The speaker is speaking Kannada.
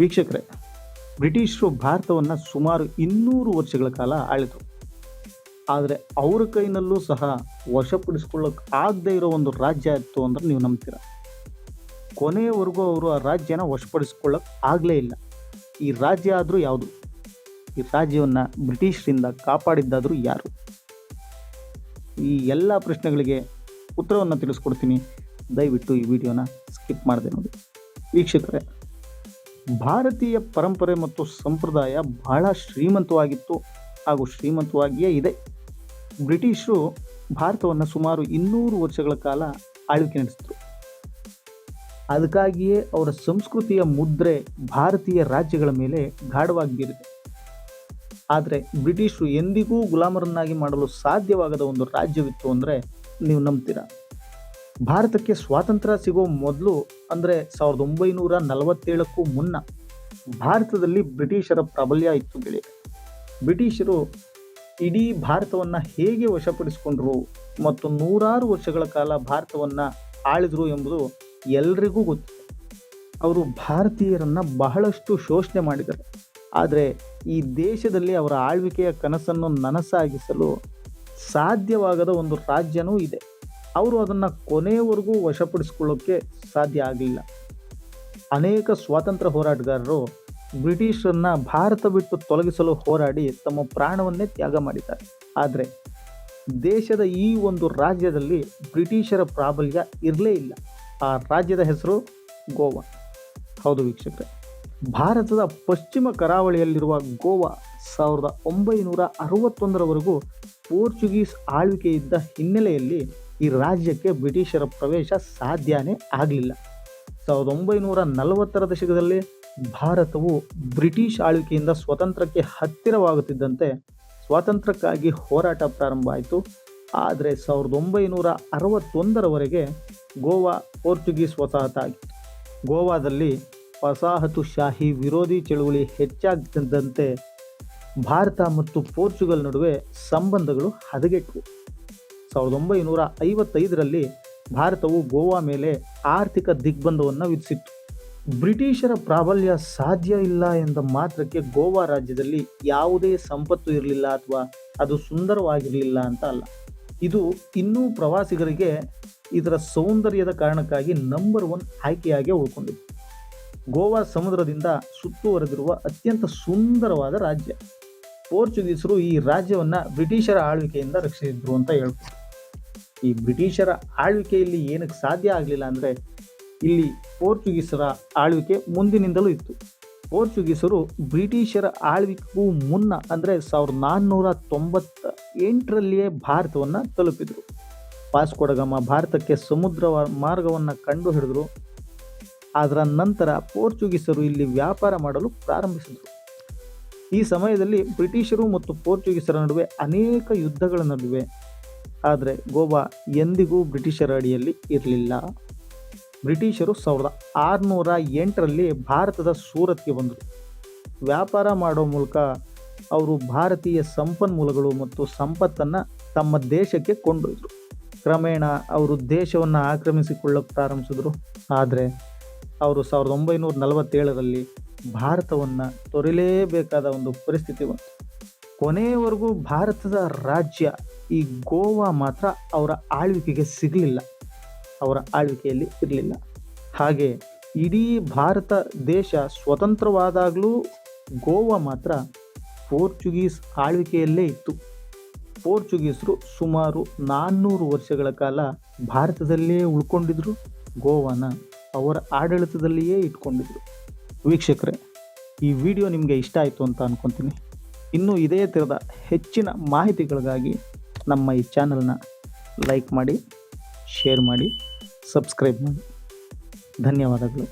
ವೀಕ್ಷಕರೇ, ಬ್ರಿಟಿಷರು ಭಾರತವನ್ನು ಸುಮಾರು ಇನ್ನೂರು ವರ್ಷಗಳ ಕಾಲ ಆಳಿದರು. ಆದರೆ ಅವರ ಕೈನಲ್ಲೂ ಸಹ ವಶಪಡಿಸ್ಕೊಳ್ಳೋಕೆ ಆಗದೇ ಇರೋ ಒಂದು ರಾಜ್ಯ ಇತ್ತು ಅಂದ್ರೆ ನೀವು ನಂಬ್ತೀರ. ಕೊನೆಯವರೆಗೂ ಅವರು ಆ ರಾಜ್ಯನ ವಶಪಡಿಸ್ಕೊಳ್ಳೋಕೆ ಆಗಲೇ ಇಲ್ಲ. ಈ ರಾಜ್ಯ ಆದರೂ ಯಾವುದು? ಈ ರಾಜ್ಯವನ್ನು ಬ್ರಿಟಿಷರಿಂದ ಕಾಪಾಡಿದ್ದಾದರೂ ಯಾರು? ಈ ಎಲ್ಲ ಪ್ರಶ್ನೆಗಳಿಗೆ ಉತ್ತರವನ್ನು ತಿಳಿಸ್ಕೊಡ್ತೀನಿ. ದಯವಿಟ್ಟು ಈ ವಿಡಿಯೋನ ಸ್ಕಿಪ್ ಮಾಡಿದೆ ನೋಡಿ. ವೀಕ್ಷಕರೇ ಭಾರತೀಯ ಪರಂಪರೆ ಮತ್ತು ಸಂಪ್ರದಾಯ ಬಹಳ ಶ್ರೀಮಂತವಾಗಿತ್ತು ಹಾಗೂ ಶ್ರೀಮಂತವಾಗಿಯೇ ಇದೆ. ಬ್ರಿಟಿಷರು ಭಾರತವನ್ನು ಸುಮಾರು ಇನ್ನೂರು ವರ್ಷಗಳ ಕಾಲ ಆಳ್ವಿಕೆ ನಡೆಸಿದರು. ಅದಕ್ಕಾಗಿಯೇ ಅವರ ಸಂಸ್ಕೃತಿಯ ಮುದ್ರೆ ಭಾರತೀಯ ರಾಜ್ಯಗಳ ಮೇಲೆ ಗಾಢವಾಗಿ ಬೀರಿದೆ. ಆದರೆ ಬ್ರಿಟಿಷರು ಎಂದಿಗೂ ಗುಲಾಮರನ್ನಾಗಿ ಮಾಡಲು ಸಾಧ್ಯವಾಗದ ಒಂದು ರಾಜ್ಯವಿತ್ತು ಅಂದರೆ ನೀವು ನಂಬ್ತೀರಾ? ಭಾರತಕ್ಕೆ ಸ್ವಾತಂತ್ರ್ಯ ಸಿಗೋ ಮೊದಲು ಅಂದರೆ ಸಾವಿರದ ಒಂಬೈನೂರ ನಲವತ್ತೇಳಕ್ಕೂ ಮುನ್ನ ಭಾರತದಲ್ಲಿ ಬ್ರಿಟಿಷರ ಪ್ರಾಬಲ್ಯ ಇತ್ತು ಗೆಳೆಯ ಬ್ರಿಟಿಷರು ಇಡೀ ಭಾರತವನ್ನು ಹೇಗೆ ವಶಪಡಿಸಿಕೊಂಡ್ರು ಮತ್ತು ನೂರಾರು ವರ್ಷಗಳ ಕಾಲ ಭಾರತವನ್ನು ಆಳಿದ್ರು ಎಂಬುದು ಎಲ್ರಿಗೂ ಗೊತ್ತು. ಅವರು ಭಾರತೀಯರನ್ನು ಬಹಳಷ್ಟು ಶೋಷಣೆ ಮಾಡಿದ್ದಾರೆ. ಆದರೆ ಈ ದೇಶದಲ್ಲಿ ಅವರ ಆಳ್ವಿಕೆಯ ಕನಸನ್ನು ನನಸಾಗಿಸಲು ಸಾಧ್ಯವಾಗದ ಒಂದು ರಾಜ್ಯನೂ ಇದೆ. ಅವರು ಅದನ್ನು ಕೊನೆಯವರೆಗೂ ವಶಪಡಿಸ್ಕೊಳ್ಳೋಕ್ಕೆ ಸಾಧ್ಯ ಆಗಲಿಲ್ಲ. ಅನೇಕ ಸ್ವಾತಂತ್ರ್ಯ ಹೋರಾಟಗಾರರು ಬ್ರಿಟಿಷರನ್ನ ಭಾರತ ಬಿಟ್ಟು ತೊಲಗಿಸಲು ಹೋರಾಡಿ ತಮ್ಮ ಪ್ರಾಣವನ್ನೇ ತ್ಯಾಗ ಮಾಡಿದ್ದಾರೆ. ಆದರೆ ದೇಶದ ಈ ಒಂದು ರಾಜ್ಯದಲ್ಲಿ ಬ್ರಿಟಿಷರ ಪ್ರಾಬಲ್ಯ ಇರಲೇ ಇಲ್ಲ. ಆ ರಾಜ್ಯದ ಹೆಸರು ಗೋವಾ. ಹೌದು ವೀಕ್ಷಕರೇ, ಭಾರತದ ಪಶ್ಚಿಮ ಕರಾವಳಿಯಲ್ಲಿರುವ ಗೋವಾ ಸಾವಿರದ ಒಂಬೈನೂರ ಅರವತ್ತೊಂದರವರೆಗೂ ಪೋರ್ಚುಗೀಸ್ ಆಳ್ವಿಕೆಯಿದ್ದ ಹಿನ್ನೆಲೆಯಲ್ಲಿ ಈ ರಾಜ್ಯಕ್ಕೆ ಬ್ರಿಟಿಷರ ಪ್ರವೇಶ ಸಾಧ್ಯನೇ ಆಗಲಿಲ್ಲ. ಸಾವಿರದ ಒಂಬೈನೂರ ನಲವತ್ತರ ದಶಕದಲ್ಲಿ ಭಾರತವು ಬ್ರಿಟಿಷ್ ಆಳ್ವಿಕೆಯಿಂದ ಸ್ವತಂತ್ರಕ್ಕೆ ಹತ್ತಿರವಾಗುತ್ತಿದ್ದಂತೆ ಸ್ವಾತಂತ್ರ್ಯಕ್ಕಾಗಿ ಹೋರಾಟ ಪ್ರಾರಂಭ ಆಯಿತು. ಆದರೆ ಸಾವಿರದ ಒಂಬೈನೂರ ಅರವತ್ತೊಂದರವರೆಗೆ ಗೋವಾ ಪೋರ್ಚುಗೀಸ್ ವಸಾಹತಾಗಿತ್ತು ಗೋವಾದಲ್ಲಿ ವಸಾಹತುಶಾಹಿ ವಿರೋಧಿ ಚಳುವಳಿ ಹೆಚ್ಚಾಗ್ತಿದ್ದಂತೆ ಭಾರತ ಮತ್ತು ಪೋರ್ಚುಗಲ್ ನಡುವೆ ಸಂಬಂಧಗಳು ಹದಗೆಟ್ಟವು ಸಾವಿರದ ಒಂಬೈನೂರ ಐವತ್ತೈದರಲ್ಲಿ ಭಾರತವು ಗೋವಾ ಮೇಲೆ ಆರ್ಥಿಕ ದಿಗ್ಬಂಧವನ್ನು ವಿಧಿಸಿತ್ತು. ಬ್ರಿಟಿಷರ ಪ್ರಾಬಲ್ಯ ಸಾಧ್ಯ ಇಲ್ಲ ಎಂದ ಮಾತ್ರಕ್ಕೆ ಗೋವಾ ರಾಜ್ಯದಲ್ಲಿ ಯಾವುದೇ ಸಂಪತ್ತು ಇರಲಿಲ್ಲ ಅಥವಾ ಅದು ಸುಂದರವಾಗಿರಲಿಲ್ಲ ಅಂತ ಅಲ್ಲ. ಇದು ಇನ್ನೂ ಪ್ರವಾಸಿಗರಿಗೆ ಇದರ ಸೌಂದರ್ಯದ ಕಾರಣಕ್ಕಾಗಿ ನಂಬರ್ ಒನ್ ಆಯ್ಕೆಯಾಗಿ ಉಳ್ಕೊಂಡಿತ್ತು. ಗೋವಾ ಸಮುದ್ರದಿಂದ ಸುತ್ತುವರೆದಿರುವ ಅತ್ಯಂತ ಸುಂದರವಾದ ರಾಜ್ಯ. ಪೋರ್ಚುಗೀಸರು ಈ ರಾಜ್ಯವನ್ನು ಬ್ರಿಟಿಷರ ಆಳ್ವಿಕೆಯಿಂದ ರಕ್ಷಿಸಿದ್ರು ಅಂತ ಹೇಳ್ಬೋದು. ಈ ಬ್ರಿಟಿಷರ ಆಳ್ವಿಕೆಯಲ್ಲಿ ಏನಕ್ಕೆ ಸಾಧ್ಯ ಆಗಲಿಲ್ಲ ಅಂದರೆ ಇಲ್ಲಿ ಪೋರ್ಚುಗೀಸರ ಆಳ್ವಿಕೆ ಮುಂದಿನಿಂದಲೂ ಇತ್ತು. ಪೋರ್ಚುಗೀಸರು ಬ್ರಿಟಿಷರ ಆಳ್ವಿಕೆಗೂ ಮುನ್ನ ಅಂದರೆ ಸಾವಿರದ ನಾನ್ನೂರ ತೊಂಬತ್ತ ಎಂಟರಲ್ಲಿಯೇ ಭಾರತವನ್ನು ತಲುಪಿದರು. ವಾಸ್ಕೋಡಗಮ ಭಾರತಕ್ಕೆ ಸಮುದ್ರ ಮಾರ್ಗವನ್ನು ಕಂಡುಹಿಡಿದರು ಅದರ ನಂತರ ಪೋರ್ಚುಗೀಸರು ಇಲ್ಲಿ ವ್ಯಾಪಾರ ಮಾಡಲು ಪ್ರಾರಂಭಿಸಿದರು. ಈ ಸಮಯದಲ್ಲಿ ಬ್ರಿಟಿಷರು ಮತ್ತು ಪೋರ್ಚುಗೀಸರ ನಡುವೆ ಅನೇಕ ಯುದ್ಧಗಳ ನಡುವೆ ಆದರೆ ಗೋವಾ ಎಂದಿಗೂ ಬ್ರಿಟಿಷರ ಅಡಿಯಲ್ಲಿ ಇರಲಿಲ್ಲ. ಬ್ರಿಟಿಷರು ಸಾವಿರದ ಆರುನೂರ ಎಂಟರಲ್ಲಿ ಭಾರತದ ಸೂರತ್ಗೆ ಬಂದರು. ವ್ಯಾಪಾರ ಮಾಡೋ ಮೂಲಕ ಅವರು ಭಾರತೀಯ ಸಂಪನ್ಮೂಲಗಳು ಮತ್ತು ಸಂಪತ್ತನ್ನು ತಮ್ಮ ದೇಶಕ್ಕೆ ಕೊಂಡೊಯ್ದರು. ಕ್ರಮೇಣ ಅವರು ದೇಶವನ್ನು ಆಕ್ರಮಿಸಿಕೊಳ್ಳಕ್ಕೆ ಪ್ರಾರಂಭಿಸಿದರು. ಆದರೆ ಅವರು ಸಾವಿರದ ಒಂಬೈನೂರ ನಲವತ್ತೇಳರಲ್ಲಿ ಭಾರತವನ್ನು ತೊರೆಯಲೇಬೇಕಾದ ಒಂದು ಪರಿಸ್ಥಿತಿ ಬಂತು. ಕೊನೆಯವರೆಗೂ ಭಾರತದ ರಾಜ್ಯ ಈ ಗೋವಾ ಮಾತ್ರ ಅವರ ಆಳ್ವಿಕೆಗೆ ಸಿಗಲಿಲ್ಲ. ಅವರ ಆಳ್ವಿಕೆಯಲ್ಲಿ ಇರಲಿಲ್ಲ. ಹಾಗೆ ಇಡೀ ಭಾರತ ದೇಶ ಸ್ವತಂತ್ರವಾದಾಗಲೂ ಗೋವಾ ಮಾತ್ರ ಪೋರ್ಚುಗೀಸ್ ಆಳ್ವಿಕೆಯಲ್ಲೇ ಇತ್ತು. ಪೋರ್ಚುಗೀಸರು ಸುಮಾರು ನಾನ್ನೂರು ವರ್ಷಗಳ ಕಾಲ ಭಾರತದಲ್ಲೇ ಉಳ್ಕೊಂಡಿದ್ರು. ಗೋವಾನ ಅವರ ಆಡಳಿತದಲ್ಲಿಯೇ ಇಟ್ಕೊಂಡಿದ್ರು. ವೀಕ್ಷಕರೇ, ಈ ವಿಡಿಯೋ ನಿಮಗೆ ಇಷ್ಟ ಆಯಿತು ಅಂತ ಅಂದ್ಕೊತೀನಿ ಇನ್ನೂ ಇದೇ ಥರದ ಹೆಚ್ಚಿನ ಮಾಹಿತಿಗಳಿಗಾಗಿ ನಮ್ಮ ಈ ಚಾನಲ್ನ ಲೈಕ್ ಮಾಡಿ ಶೇರ್ ಮಾಡಿ ಸಬ್ಸ್ಕ್ರೈಬ್ ಮಾಡಿ. ಧನ್ಯವಾದಗಳು.